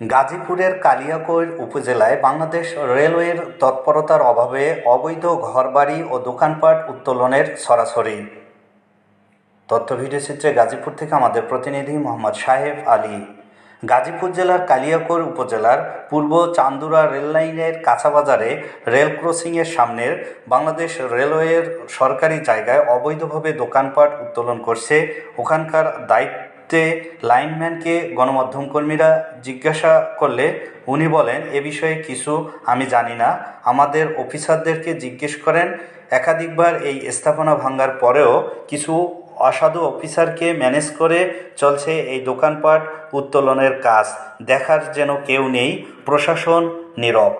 গাজীপুরের কালিয়াকৈর উপজেলায় বাংলাদেশ রেলওয়ের তৎপরতার অভাবে অবৈধ ঘরবাড়ি ও দোকানপাট উত্তোলনের সরাসরি। তথ্য ভিডিওচিত্রে গাজীপুর থেকে আমাদের প্রতিনিধি মোহাম্মদ সাহেব আলী। গাজীপুর জেলার কালিয়াকৈর উপজেলার পূর্ব চান্দুরা রেললাইনের কাঁচাবাজারে রেল ক্রসিংয়ের সামনের বাংলাদেশ রেলওয়ের সরকারি জায়গায় অবৈধভাবে দোকানপাট উত্তোলন করছে ওখানকার দায়িত্বে লাইনম্যানকে গণমাধ্যম কর্মীরা জিজ্ঞাসা করলে উনি বলেন, এ বিষয়ে কিছু আমি জানি না। আমাদের অফিসারদেরকে জিজ্ঞেস করেন, একাধিকবার এই স্থাপনা ভাঙ্গার পরেও কিছু অসাধু অফিসারকে ম্যানেজ করে চলছে এই দোকানপাট উত্তোলনের কাজ। দেখার যেন কেউ নেই, প্রশাসন নীরব।